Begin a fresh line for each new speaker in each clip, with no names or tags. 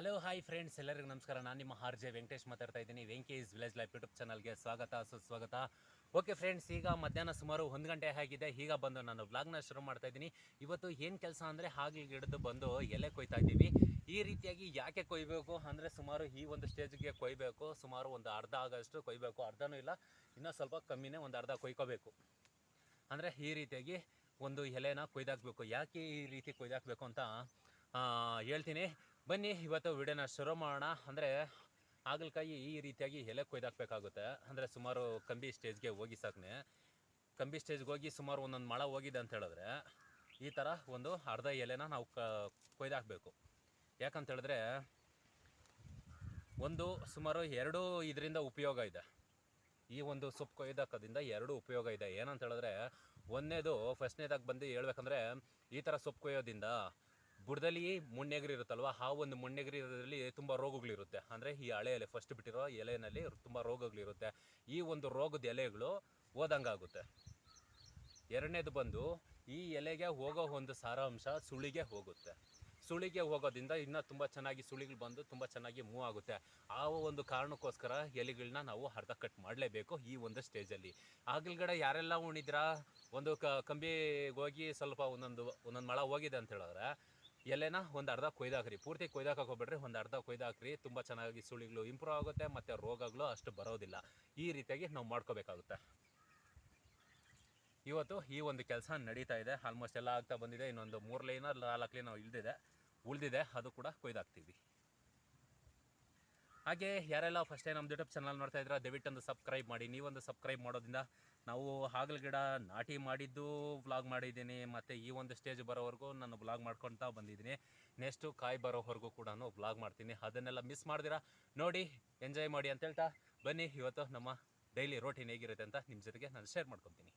Hello hi friends ಎಲ್ಲರಿಗೂ ನಮಸ್ಕಾರ. ನಾನು ನಿಮ್ಮ ಆರ್ ಜೆ ವೆಂಕಟೇಶ್ ಮಾತಾಡ್ತಾ ಇದ್ದೀನಿ. ವೆಂಕೇಶ್ ವಿಲೇಜ್ ಲೈಫ್ ಯೂಟ್ಯೂಬ್ ಚಾನಲ್ಗೆ ಸ್ವಾಗತ, ಸುಸ್ವಾಗತ. ಓಕೆ ಫ್ರೆಂಡ್ಸ್ ಈಗ ಮಧ್ಯಾಹ್ನ ಸುಮಾರು ಒಂದು ಗಂಟೆ ಆಗಿದೆ. ಈಗ ಬಂದು ನಾನು ವ್ಲಾಗ್ನ ಶುರು ಮಾಡ್ತಾ ಇದ್ದೀನಿ. ಇವತ್ತು ಏನು ಕೆಲಸ ಅಂದರೆ ಹಾಗೆ ಹಿಡಿದು ಬಂದು ಎಲೆ ಕೊಯ್ತಾ ಇದ್ದೀವಿ. ಈ ರೀತಿಯಾಗಿ ಯಾಕೆ ಕೊಯ್ಬೇಕು? ಅಂದರೆ ಸುಮಾರು ಈ ಒಂದು ಸ್ಟೇಜ್ಗೆ ಕೊಯ್ಬೇಕು. ಸುಮಾರು ಒಂದು ಅರ್ಧ ಆಗೋಷ್ಟು ಕೊಯ್ಬೇಕು. ಅರ್ಧನೂ ಇಲ್ಲ, ಇನ್ನೂ ಸ್ವಲ್ಪ ಕಮ್ಮಿನೇ ಒಂದು ಅರ್ಧ ಕೊಯ್ಕೋಬೇಕು. ಅಂದರೆ ಈ ರೀತಿಯಾಗಿ ಒಂದು ಎಲೆನ ಕೊಯ್ದಾಕಬೇಕು. ಯಾಕೆ ಈ ರೀತಿ ಕೊಯ್ದಾಕಬೇಕು ಅಂತ ಹೇಳ್ತೀನಿ. ಬನ್ನಿ, ಇವತ್ತು ವಿಡಿಯೋನ ಶುರು ಮಾಡೋಣ. ಅಂದರೆ ಹಾಗಲಕಾಯಿ ಈ ರೀತಿಯಾಗಿ ಎಲೆ ಕೊಯ್ದಾಕಬೇಕಾಗುತ್ತೆ ಅಂದರೆ ಸುಮಾರು ಕಂಬಿ ಸ್ಟೇಜ್ಗೆ ಹೋಗಿ ಸಾಕನೆ. ಕಂಬಿ ಸ್ಟೇಜ್ಗೆ ಹೋಗಿ ಸುಮಾರು ಒಂದೊಂದು ಮಳ ಹೋಗಿದೆ ಅಂತ ಹೇಳಿದ್ರೆ, ಈ ಥರ ಒಂದು ಅರ್ಧ ಎಲೆನ ನಾವು ಕ ಕೊಯ್ದಾಕಬೇಕು ಯಾಕಂತ ಹೇಳಿದ್ರೆ, ಒಂದು ಸುಮಾರು ಎರಡು ಇದರಿಂದ ಉಪಯೋಗ ಇದೆ. ಈ ಒಂದು ಸೊಪ್ಪು ಕೊಯ್ದಾಕೋದ್ರಿಂದ ಎರಡು ಉಪಯೋಗ ಇದೆ. ಏನಂತ ಹೇಳಿದ್ರೆ, ಒಂದನೇದು ಫಸ್ಟ್ನೇದಾಗಿ ಬಂದು ಹೇಳ್ಬೇಕಂದ್ರೆ, ಈ ಥರ ಸೊಪ್ಪು ಕೊಯ್ಯೋದ್ರಿಂದ ಬುಡದಲ್ಲಿ ಮುಣ್ಣೆಗರಿ ಇರುತ್ತಲ್ವ? ಆ ಒಂದು ಮುಣ್ಣೆಗರಿ ಇರೋದ್ರಲ್ಲಿ ತುಂಬ ರೋಗಗಳಿರುತ್ತೆ ಅಂದರೆ ಈ ಹಳೆ ಎಲೆ ಫಸ್ಟ್ ಬಿಟ್ಟಿರೋ ಎಲೆಯಲ್ಲಿ ತುಂಬ ರೋಗಗಳಿರುತ್ತೆ ಈ ಒಂದು ರೋಗದ ಎಲೆಗಳು ಓದಂಗಾಗುತ್ತೆ ಎರಡನೇದು ಬಂದು ಈ ಎಲೆಗೆ ಹೋಗೋ ಒಂದು ಸಾರಾಂಶ ಸುಳಿಗೆ ಹೋಗುತ್ತೆ. ಸುಳಿಗೆ ಹೋಗೋದ್ರಿಂದ ಇನ್ನೂ ತುಂಬ ಚೆನ್ನಾಗಿ ಸುಳಿಗಳು ಬಂದು ತುಂಬ ಚೆನ್ನಾಗಿ ಮೂವ್ ಆಗುತ್ತೆ. ಆ ಒಂದು ಕಾರಣಕ್ಕೋಸ್ಕರ ಎಲೆಗಳನ್ನ ನಾವು ಅರ್ಧ ಕಟ್ ಮಾಡಲೇಬೇಕು ಈ ಒಂದು ಸ್ಟೇಜಲ್ಲಿ. ಆಗಲ್ಗಡೆ ಯಾರೆಲ್ಲ ಉಣಿದ್ರಾ? ಒಂದು ಕ ಕಂಬಿಗೆ ಹೋಗಿ ಸ್ವಲ್ಪ ಒಂದೊಂದು ಒಂದೊಂದು ಮಳ ಹೋಗಿದೆ ಅಂತ ಹೇಳಿದ್ರೆ ಎಲೆನ ಒಂದು ಅರ್ಧ ಕೊಯ್ದಾಕ್ರಿ ಪೂರ್ತಿ ಕೊಯ್ದಾಕಕ್ಕೆ ಹೋಗ್ಬೇಡ್ರಿ. ಒಂದು ಅರ್ಧ ಕೊಯ್ದಾಕ್ರಿ ತುಂಬ ಚೆನ್ನಾಗಿ ಸುಳಿಗಳು ಇಂಪ್ರೂವ್ ಆಗುತ್ತೆ ಮತ್ತು ರೋಗಗಳು ಅಷ್ಟು ಬರೋದಿಲ್ಲ. ಈ ರೀತಿಯಾಗಿ ನಾವು ಮಾಡ್ಕೋಬೇಕಾಗುತ್ತೆ. ಇವತ್ತು ಈ ಒಂದು ಕೆಲಸ ನಡೀತಾ ಇದೆ. ಆಲ್ಮೋಸ್ಟ್ ಎಲ್ಲ ಆಗ್ತಾ ಬಂದಿದೆ. ಇನ್ನೊಂದು ಮೂರು ಲೈನ್ ನಾಲ್ಕು ಲೈನ್ ಇಳ್ದಿದೆ ಉಳಿದಿದೆ. ಅದು ಕೂಡ ಕೊಯ್ದಾಕ್ತೀವಿ ಹಾಗೆ ಯಾರೆಲ್ಲ ಫಸ್ಟ್ ಟೈಮ್ ನಮ್ಮ ಯೂಟ್ಯೂಬ್ ಚಾನಲ್ ನೋಡ್ತಾ ಇದ್ರೆ ದಯವಿಟ್ಟು ಸಬ್ಸ್ಕ್ರೈಬ್ ಮಾಡಿ. ನೀವೊಂದು ಸಬ್ಸ್ಕ್ರೈಬ್ ಮಾಡೋದ್ರಿಂದ ನಾವು ಹಾಗಲ ಗಿಡ ನಾಟಿ ಮಾಡಿದ್ದು ವ್ಲಾಗ್ ಮಾಡಿದ್ದೀನಿ. ಮತ್ತು ಈ ಒಂದು ಸ್ಟೇಜ್ ಬರೋವರೆಗೂ ನಾನು ವ್ಲಾಗ್ ಮಾಡ್ಕೊತಾ ಬಂದಿದ್ದೀನಿ. ನೆಕ್ಸ್ಟು ಕಾಯಿ ಬರೋವರೆಗೂ ಕೂಡ ವ್ಲಾಗ್ ಮಾಡ್ತೀನಿ. ಅದನ್ನೆಲ್ಲ ಮಿಸ್ ಮಾಡ್ದಿರಾ? ನೋಡಿ ಎಂಜಾಯ್ ಮಾಡಿ ಅಂತ ಹೇಳ್ತಾ ಬನ್ನಿ. ಇವತ್ತು ನಮ್ಮ ಡೈಲಿ ರೋಟೀನ್ ಹೇಗಿರುತ್ತೆ ಅಂತ ನಿಮ್ಮ ಜೊತೆಗೆ ನಾನು ಶೇರ್ ಮಾಡ್ಕೊತೀನಿ.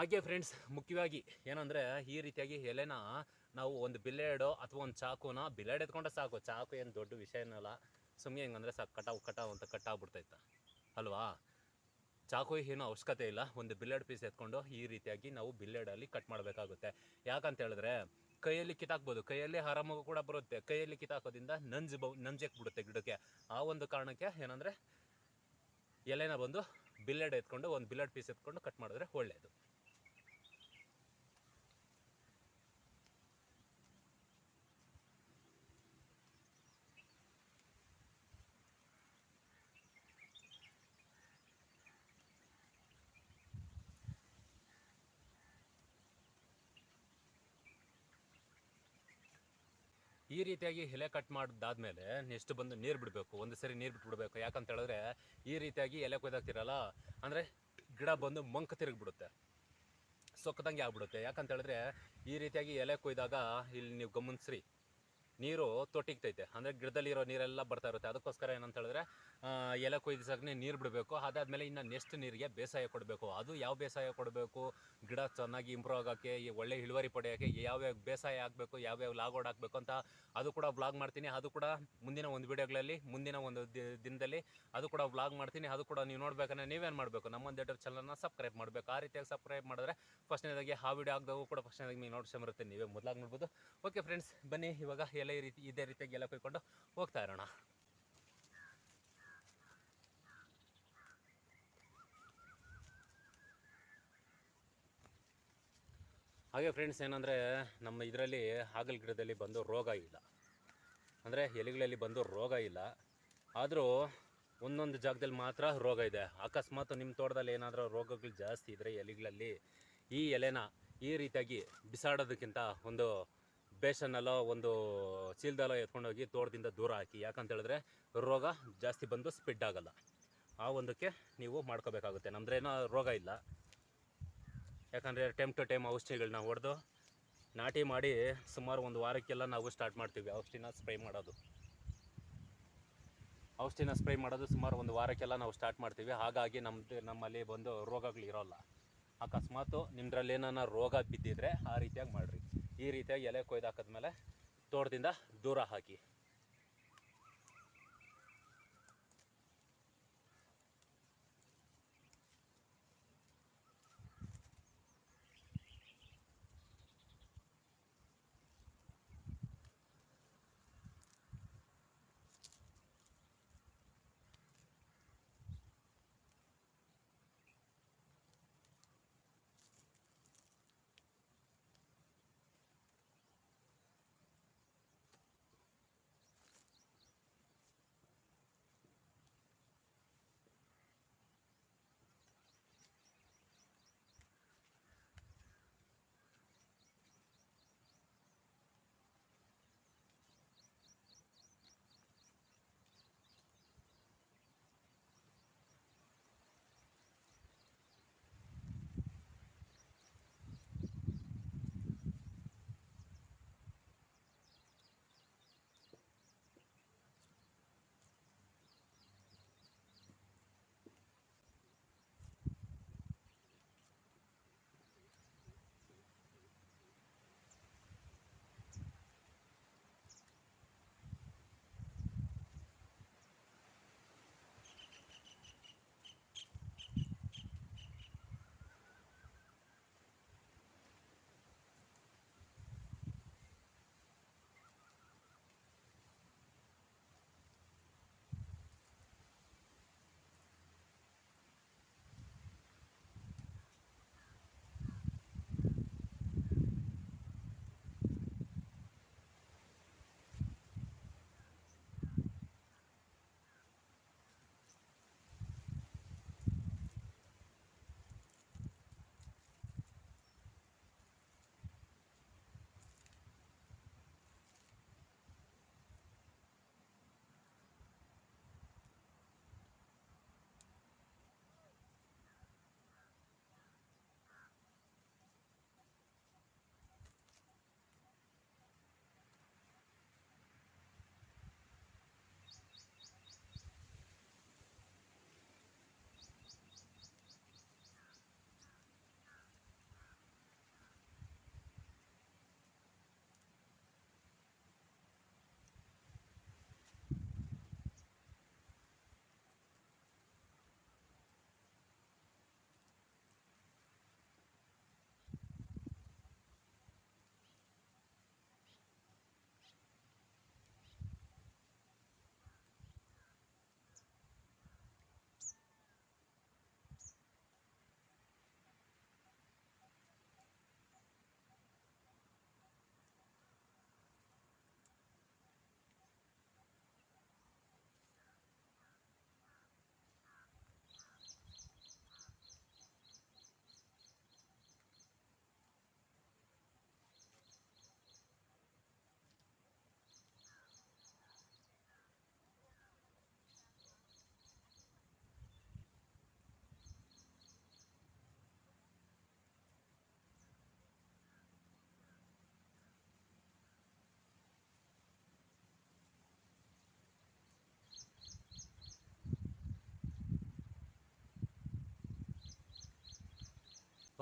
ಹಾಗೆ ಫ್ರೆಂಡ್ಸ್ ಮುಖ್ಯವಾಗಿ ಏನಂದರೆ ಈ ರೀತಿಯಾಗಿ ಎಲೆನ ನಾವು ಒಂದು ಬಿಲ್ಲೇಡೋ ಅಥವಾ ಒಂದು ಚಾಕುನ ಬಿಲ್ಲೆಡ್ ಎತ್ಕೊಂಡ್ರೆ ಸಾಕು. ಚಾಕು ಏನು ದೊಡ್ಡ ವಿಷಯ ಏನಲ್ಲ ಸುಮ್ಮನೆ ಹೆಂಗಂದ್ರೆ ಸಾಕು. ಕಟಾವು ಕಟಾವು ಅಂತ ಕಟ್ಟಾಗ್ಬಿಡ್ತೈತೆ ಅಲ್ವಾ? ಚಾಕು ಏನೂ ಅವಶ್ಯಕತೆ ಇಲ್ಲ. ಒಂದು ಬಿಲ್ಲೆಡ್ ಪೀಸ್ ಎತ್ಕೊಂಡು ಈ ರೀತಿಯಾಗಿ ನಾವು ಬಿಲ್ಲೇಡಲ್ಲಿ ಕಟ್ ಮಾಡಬೇಕಾಗುತ್ತೆ. ಯಾಕಂತ ಹೇಳಿದ್ರೆ, ಕೈಯಲ್ಲಿ ಕಿತ್ತಾಕ್ಬೋದು. ಕೈಯಲ್ಲಿ ಆರಾಮಾಗೂ ಕೂಡ ಬರುತ್ತೆ. ಕೈಯಲ್ಲಿ ಕಿತ್ತಾಕೋದ್ರಿಂದ ನಂಜು ಬ ನಂಜಕ್ಕೆ ಬಿಡುತ್ತೆ ಗಿಡಕ್ಕೆ. ಆ ಒಂದು ಕಾರಣಕ್ಕೆ ಏನಂದರೆ, ಎಲೆನ ಬಂದು ಬಿಲ್ಲೆಡ್ ಎತ್ಕೊಂಡು, ಒಂದು ಬಿಲ್ಲೆಡ್ ಪೀಸ್ ಎತ್ಕೊಂಡು ಕಟ್ ಮಾಡಿದ್ರೆ ಒಳ್ಳೆಯದು ಈ ರೀತಿಯಾಗಿ ಎಲೆ ಕಟ್ ಮಾಡಿದಾದ್ಮೇಲೆ ನೆಕ್ಸ್ಟ್ ಬಂದು ನೀರು ಬಿಡಬೇಕು. ಒಂದು ಸರಿ ನೀರು ಬಿಟ್ಬಿಡ್ಬೇಕು. ಯಾಕಂತ ಹೇಳಿದ್ರೆ ಈ ರೀತಿಯಾಗಿ ಎಲೆ ಕೊಯ್ದಾಗ್ತಿರಲ್ಲ ಅಂದರೆ ಗಿಡ ಬಂದು ಮಂಕ ತಿರುಗಿಬಿಡುತ್ತೆ. ಸೊಕ್ಕದಂಗೆ ಆಗ್ಬಿಡುತ್ತೆ. ಯಾಕಂತ ಹೇಳಿದ್ರೆ ಈ ರೀತಿಯಾಗಿ ಎಲೆ ಕೊಯ್ದಾಗ ಇಲ್ಲಿ ನೀವು ಗಮನಿಸ್ರಿ. ನೀರು ತೊಟ್ಟಿಗ್ತೈತೆ. ಅಂದರೆ ಗಿಡದಲ್ಲಿರೋ ನೀರೆಲ್ಲ ಬರ್ತಾ ಇರುತ್ತೆ. ಅದಕ್ಕೋಸ್ಕರ ಏನಂತ ಹೇಳಿದ್ರೆ ಎಲೆ ಕೊಯ್ದಿಸಾಕನೆ ನೀರು ಬಿಡಬೇಕು. ಅದಾದಮೇಲೆ ಇನ್ನು ನೆಕ್ಸ್ಟ್ ನೀರಿಗೆ ಬೇಸಾಯ ಕೊಡಬೇಕು. ಅದು ಯಾವ ಬೇಸಾಯ ಕೊಡಬೇಕು? ಗಿಡ ಚೆನ್ನಾಗಿ ಇಂಪ್ರೂವ್ ಆಗೋಕ್ಕೆ ಒಳ್ಳೆ ಇಳುವರಿ ಪಡೆಯೋಕ್ಕೆ ಯಾವ್ಯಾವ ಬೇಸಾಯ ಆಗಬೇಕು, ಯಾವ್ಯಾವ ಲಾಗೋಡ್ ಹಾಕಬೇಕು ಅಂತ ಅದು ಕೂಡ ಬ್ಲಾಗ್ ಮಾಡ್ತೀನಿ. ಅದು ಕೂಡ ಮುಂದಿನ ಒಂದು ವಿಡಿಯೋಗಳಲ್ಲಿ, ಮುಂದಿನ ಒಂದು ದಿನದಲ್ಲಿ ಅದು ಕೂಡ ವ್ಲಾಗ್ ಮಾಡ್ತೀನಿ. ಅದು ಕೂಡ ನೀವು ನೋಡ್ಬೇಕಂದ್ರೆ ನೀವೇನು ಮಾಡಬೇಕು? ನಮ್ಮ ಯೂಟ್ಯೂಬ್ ಚಾನಲ್ನ ಸಬ್ಸ್ಕ್ರೈಬ್ ಮಾಡಬೇಕು. ಆ ರೀತಿಯಾಗಿ ಸಬ್ಸ್ಕ್ರೈಬ್ ಮಾಡಿದ್ರೆ ಫಸ್ಟ್ನೇದಾಗಿ ಆ ವಿಡಿಯೋ ಆಗದಾಗೂ ಕೂಡ ಫಸ್ಟ್ನೇದಾಗಿ ನೀವು ನೋಡ್ಸ್ಕೊಂಬರುತ್ತೆ ನೀವೇ ಮೊದಲಾಗಿ ನೋಡ್ಬೋದು. ಓಕೆ ಫ್ರೆಂಡ್ಸ್ ಬನ್ನಿ. ಇವಾಗ ಎಲ್ಲ ಈ ರೀತಿ ಇದೇ ರೀತಿಯಾಗಿ ಎಲ್ಲ ಕೊಯ್ಕೊಂಡು ಹೋಗ್ತಾ ಇರೋಣ. ಹಾಗೆ ಫ್ರೆಂಡ್ಸ್ ಏನಂದರೆ ನಮ್ಮ ಇದರಲ್ಲಿ ಹಾಗಲ್ ಗಿಡದಲ್ಲಿ ಬಂದು ರೋಗ ಇಲ್ಲ. ಅಂದರೆ ಎಲೆಗಳಲ್ಲಿ ಬಂದು ರೋಗ ಇಲ್ಲ. ಆದರೂ ಒಂದೊಂದು ಜಾಗದಲ್ಲಿ ಮಾತ್ರ ರೋಗ ಇದೆ. ಅಕಸ್ಮಾತ್ ನಿಮ್ಮ ತೋಟದಲ್ಲಿ ಏನಾದರೂ ರೋಗಗಳು ಜಾಸ್ತಿ ಇದ್ದರೆ ಎಲೆಗಳಲ್ಲಿ ಈ ಎಲೆನ ಈ ರೀತಿಯಾಗಿ ಬಿಸಾಡೋದಕ್ಕಿಂತ ಒಂದು ಬೇಸನ್ನಲ್ಲೋ ಒಂದು ಚೀಲದೆಲ್ಲ ಎತ್ಕೊಂಡೋಗಿ ತೋಟದಿಂದ ದೂರ ಹಾಕಿ. ಯಾಕಂತ ಹೇಳಿದ್ರೆ ರೋಗ ಜಾಸ್ತಿ ಬಂದು ಸ್ಪಿಡ್ ಆಗಲ್ಲ. ಆ ಒಂದಕ್ಕೆ ನೀವು ಮಾಡ್ಕೋಬೇಕಾಗುತ್ತೆ. ನಮ್ಮದ್ರೇನೋ ರೋಗ ಇಲ್ಲ. ಯಾಕಂದರೆ ಟೈಮ್ ಟು ಟೈಮ್ ಔಷಧಿಗಳನ್ನ ಹೊಡೆದು ನಾಟಿ ಮಾಡಿ ಸುಮಾರು ಒಂದು ವಾರಕ್ಕೆಲ್ಲ ನಾವು ಸ್ಟಾರ್ಟ್ ಮಾಡ್ತೀವಿ. ಔಷಧಿನ ಸ್ಪ್ರೇ ಮಾಡೋದು. ಔಷಧಿನ ಸ್ಪ್ರೇ ಮಾಡೋದು ಸುಮಾರು ಒಂದು ವಾರಕ್ಕೆಲ್ಲ ನಾವು ಸ್ಟಾರ್ಟ್ ಮಾಡ್ತೀವಿ. ಹಾಗಾಗಿ ನಮ್ಮದು ನಮ್ಮಲ್ಲಿ ಬಂದು ರೋಗಗಳು ಇರೋಲ್ಲ. ಅಕಸ್ಮಾತು ನಿಮ್ಮದ್ರಲ್ಲಿ ಏನಾರ ರೋಗ ಬಿದ್ದಿದ್ರೆ ಆ ರೀತಿಯಾಗಿ ಮಾಡಿರಿ. ಈ ರೀತಿಯಾಗಿ ಎಲೆ ಕೊಯ್ದು ಹಾಕಿದ್ಮೇಲೆ ತೋಟದಿಂದ ದೂರ ಹಾಕಿ.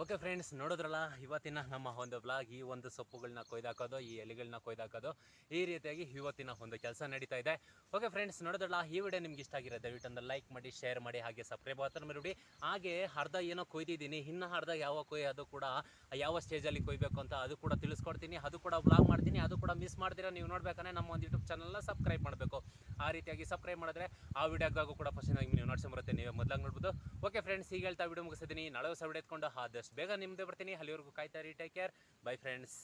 ಓಕೆ ಫ್ರೆಂಡ್ಸ್ ನೋಡಿದ್ರಲ್ಲ, ಇವತ್ತಿನ ನಮ್ಮ ಒಂದು ಬ್ಲಾಗ್ ಈ ಒಂದು ಸೊಪ್ಪುಗಳನ್ನ ಕೊಯ್ದಾಕೋದು, ಈ ಎಲೆಗಳನ್ನ ಕೊಯ್ದಾಕೋದು, ಈ ರೀತಿಯಾಗಿ ಇವತ್ತಿನ ಒಂದು ಕೆಲಸ ನಡೀತಾ ಇದೆ. ಓಕೆ ಫ್ರೆಂಡ್ಸ್ ನೋಡಿದ್ರಲ್ಲ, ಈ ವಿಡಿಯೋ ನಿಮ್ಗೆ ಇಷ್ಟ ಆಗಿರೋ ದಯವಿಟ್ಟು ಒಂದು ಲೈಕ್ ಮಾಡಿ ಶೇರ್ ಮಾಡಿ, ಹಾಗೆ ಸಬ್ಸ್ಕ್ರೈಬ್ ಆಗ್ತಾರೆ ಮರಿಬಿಡಿ. ಹಾಗೆ ಅರ್ಧ ಏನೋ ಕೊಯ್ದಿದ್ದೀನಿ, ಇನ್ನು ಅರ್ಧ ಯಾವ ಕೊಯ್ಯೋದು ಕೂಡ ಯಾವ ಸ್ಟೇಜಲ್ಲಿ ಕೊಯ್ಬೇಕು ಅಂತ ಅದು ಕೂಡ ತಿಳಿಸ್ಕೊಡ್ತೀನಿ, ಅದು ಕೂಡ ಬ್ಲಾಗ್ ಮಾಡ್ತೀನಿ, ಅದು ಕೂಡ ಮಿಸ್ ಮಾಡ್ತೀರಾ, ನೀವು ನೋಡ್ಬೇಕಂದ್ರೆ ನಮ್ಮ ಒಂದು ಯೂಟ್ಯೂಬ್ ಚಾನಲ್ನ ಸಬ್ಸ್ಕ್ರೈಬ್ ಮಾಡಬೇಕು. ಆ ರೀತಿಯಾಗಿ ಸಬ್ಸ್ಕ್ರೈಬ್ ಮಾಡಿದ್ರೆ ಆ ವಿಡಿಯೋಗಾಗೂ ಕೂಡ ಫಸ್ಟ್ ನೀವು ನೋಡ್ಸ್ಕೊಂಬರುತ್ತೆ ನೀವು ಮೊದಲಾಗಿ ನೋಡ್ಬೋದು. ಓಕೆ ಫ್ರೆಂಡ್ಸ್ ಈಗ ಹೇಳ್ತಾ ವಿಡಿಯೋ ಮುಗಿಸಿದ್ದೀನಿ. ನಾಳೆ ಹೊಸ ವಿಡಿಯೋ ಎತ್ಕೊಂಡು, ಆದಷ್ಟು ಬೇಗ ನಿಮ್ಮದೇ ಬರ್ತೀನಿ. ಅಲ್ಲಿವರೆಗೂ ಕಾಯ್ತಾ ರೀ ಟೇಕ್ ಕೇರ್ ಬೈ ಫ್ರೆಂಡ್ಸ್